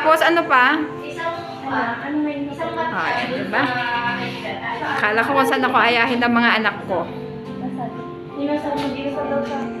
Tapos ano pa? Ano may isang Ay, diba? Akala ko kung saan ako ayahin ng mga anak ko. Hindi na sa hindi sa daw sa Hindi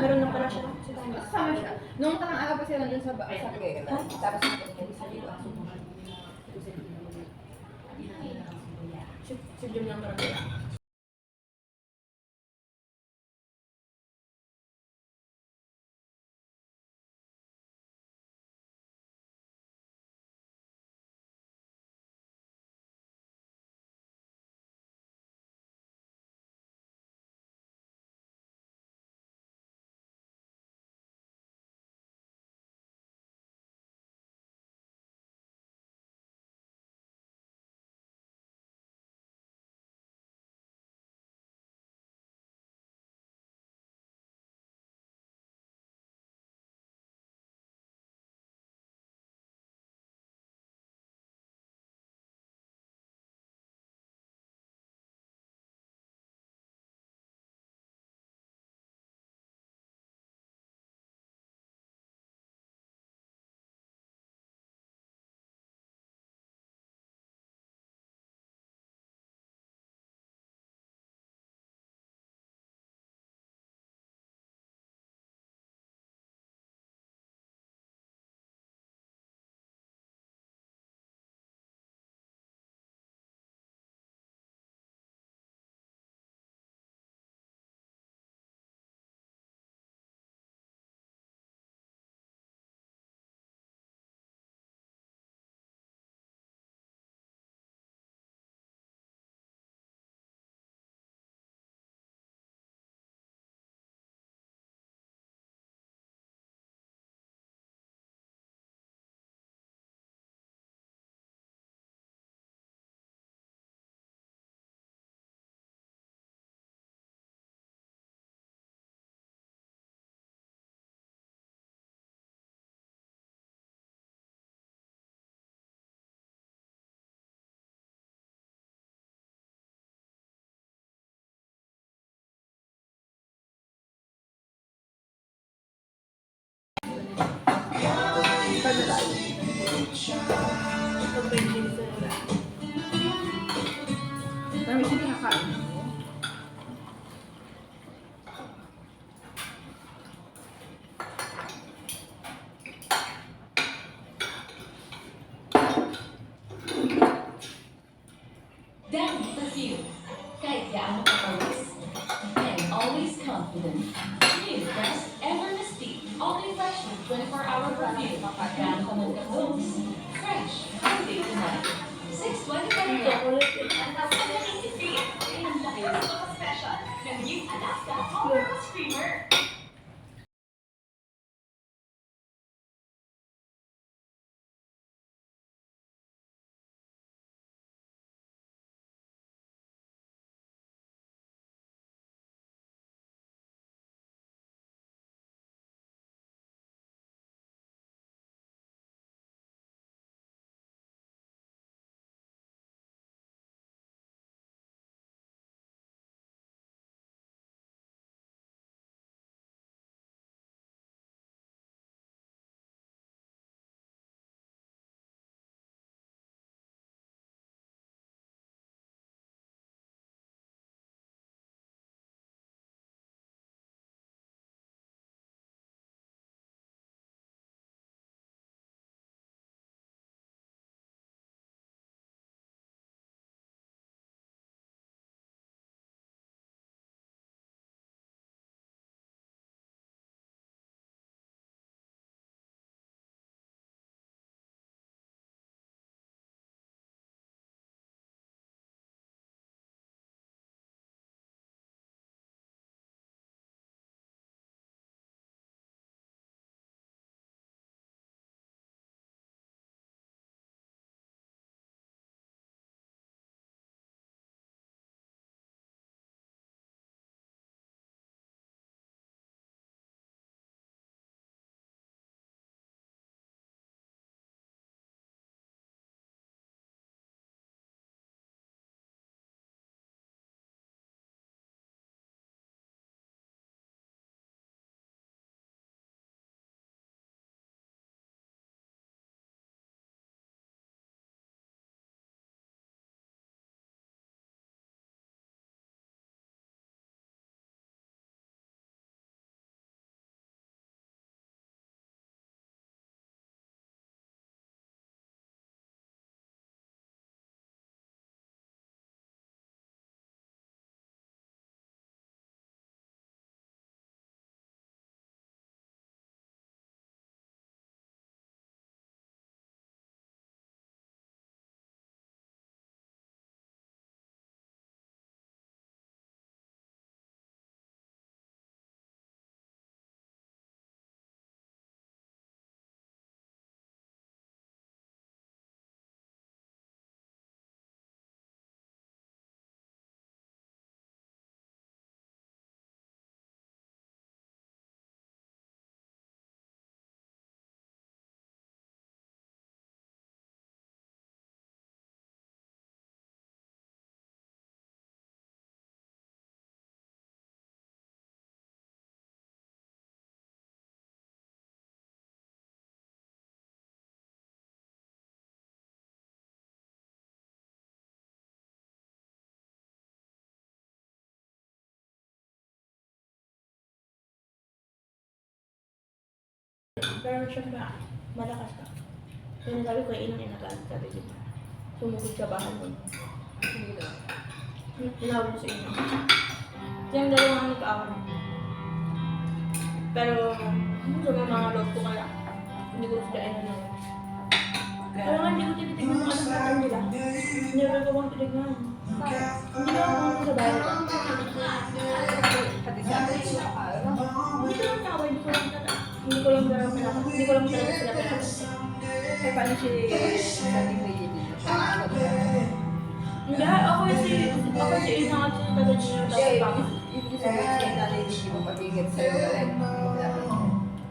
na pala siya. Sama siya. Nung takang aga pa sila dun sa sa kagaya. Tapos sa liwa. Si si Jun lang talaga. Marami siya kinakain. Dance Pero syempre, malakas ka. Kaya sabi ko, inang inagal. Sabi ko, sumugod sa bahan mo. Tinawag ko sa inyo. Yung dalawang ano ka ako. Pero, sa mga loob ko kaya, hindi ko sila inang Pero nga, hindi ko tinitignan mga nasaan nila. Hindi ko gawang tinignan. Hindi ko ako sa bahay. Hindi ko lang talaga sila. Eh, paano si sa tingin dito? Hindi, ako si, ako si Ina at si Tata Gino. Hindi, Tapos baka. ibig sabihin yung nanay hindi mo patigil sa'yo galit.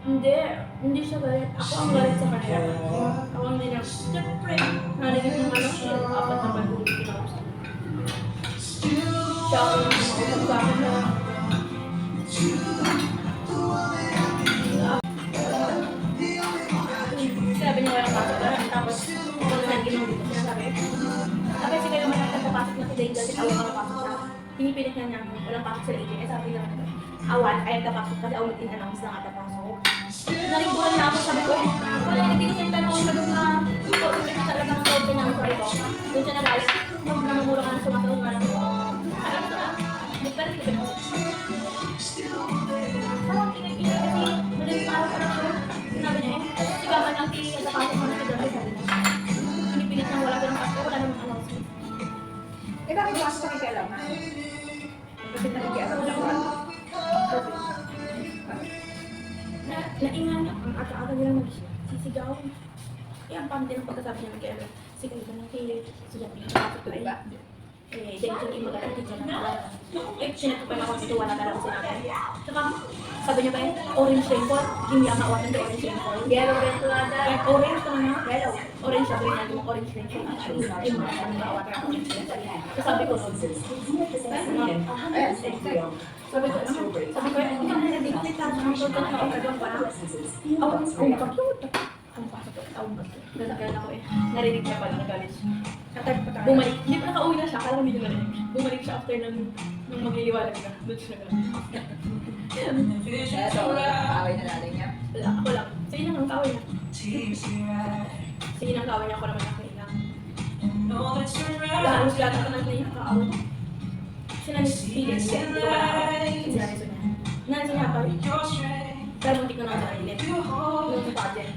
Hindi, hindi siya galit. Ako ang galit sa kanya. Niya niya walang pasok sa agent. Eh sabi niya awal, ayaw ka pasok kasi awal in-announce na ata pasok. Nariguan na ako, sabi ko, wala ko sa tanong ko doon na ito, hindi ko talaga ng sorte ng sorry ko. Doon siya nagalit, nung namumuro ka na sumasagot nga lang ko. Sabi ko na, pero hindi ko Parang kinag-inag kasi, madaling araw pa lang siya. Sinabi niya eh, sigawan lang si sa pasok mo na si nang wala ganun pasok, wala namang. Eh, bakit mas pakikialaman? Bakit nakikialam? Na, naingan ang aga-aga nila magsisigaw. Eh, ang pamit din ang pagkasabi niya ng kaya, sige, ito ng kaya, sige, ito ng eh. Eh, dahil yung magandang teacher na pala. Eh, sinatupay ako dito, wala talaga sinabi. Tsaka, sabi niya ba eh, orange rainfall, hindi ako maawatan ng orange rainfall. Yellow rainfall ata. Eh, orange ka na, yellow. Orange sabi niya, yung orange rainfall. Ay, mga maawatan ng orange rainfall. Sabi ko, sabi ko, ano, sabi ko, ikaw na hindi ko kita, ang total na ako doon para. Awan, ang computer. Ang pasok ko, tawag ko. Nasakyan ako eh. Narinig niya pala na galit siya. Bumalik. Hindi pa nakauwi na siya, akala hindi narinig. Bumalik siya after nung, nung magliliwanag na. Doon siya nagalit. Kaya ito, away na natin niya. Wala, ako lang. Sige na, ang kaway niya. Sige na, ang kaway niya, ako naman nakailang. Halos lahat ako nang naiyak kaaway. Sila ni Steven, hindi ko wala ako. Nansi niya pa. Pero muntik ko na sa kailit. Yung project.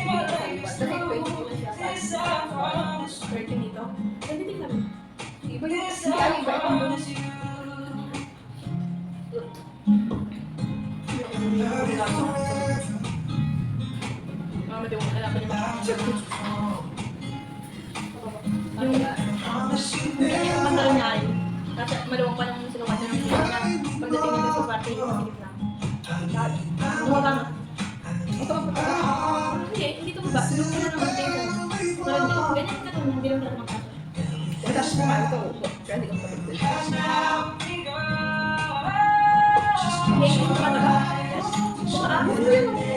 Yung pantalon niya ay kasi maluwang pa ng sinukat niya niya. Pagdating nito sa party, yung masigit na. Lumaba na. Hindi, hindi ito ba? Ka na naman tayo. Pero hindi, ganyan ka hindi naman ako. Tapos kumain ko. Kaya hindi ko. Hindi, na ba? Baka, hindi,